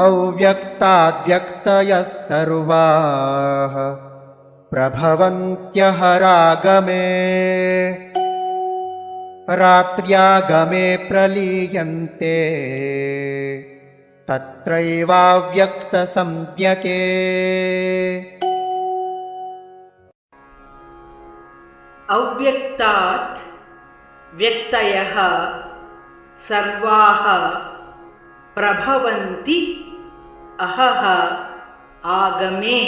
अव्यक्ताद्व्यक्तयः सर्वाः प्रभवन्त्यः रागमे रात्र्यागमे प्रलीयन्ते। तत्रैवाव्यक्तसंज्ञके। अव्यक्तात् व्यक्तयः सर्वाः प्रभवन्ति अहः आगमे।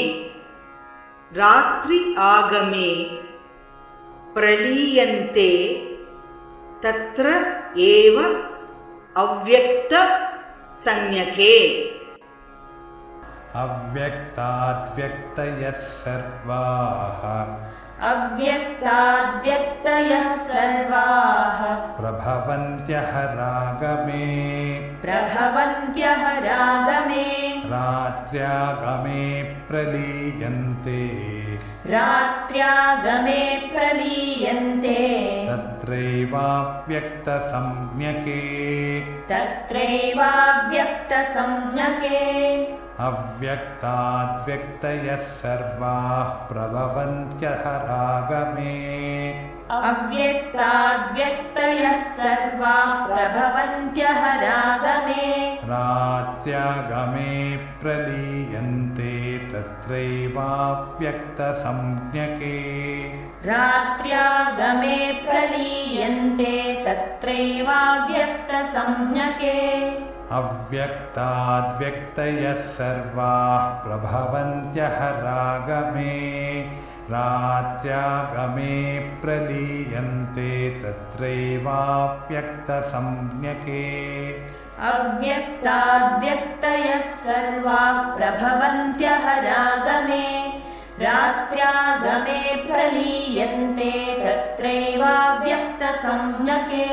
रात्रि आगमे। प्रलीयन्ते। तत्र एव अव्यक्तसंज्ञके। अव्यक्ताद्व्यक्तयः सर्वाः। अव्यक्ताद्व्यक्तयः सर्वाः। प्रभवन्त्यः रागमे प्रभवन्त्यः रागमे रात्र्यागमे प्रलीयन्ते। रात्र्यागमे प्रलीयन्ते। तत्रैवाव्यक्तसंज्ञके। तत्रैवाव्यक्तसंज्ञके। अव्यक्ताद्व्यक्तयः सर्वाः प्रभवन्त्यः रागमे अव्यक्ताद्व्यक्तयः सर्वाः प्रभवन्त्यः रागमे रात्र्यागमे प्रलीयन्ते तत्रैवाव्यक्तसंज्ञके रात्र्यागमे प्रलीयन्ते तत्रैवाव्यक्तसंज्ञके। अव्यक्ताद्व्यक्तयः सर्वाः प्रभवन्त्यः रागमे रात्र्यागमे प्रलीयन्ते तत्रैवाव्यक्तसंज्ञके अव्यक्ताद्व्यक्तयः सर्वाः प्रभवन्त्यः रागमे रात्र्यागमे प्रलीयन्ते तत्रैवाव्यक्तसंज्ञके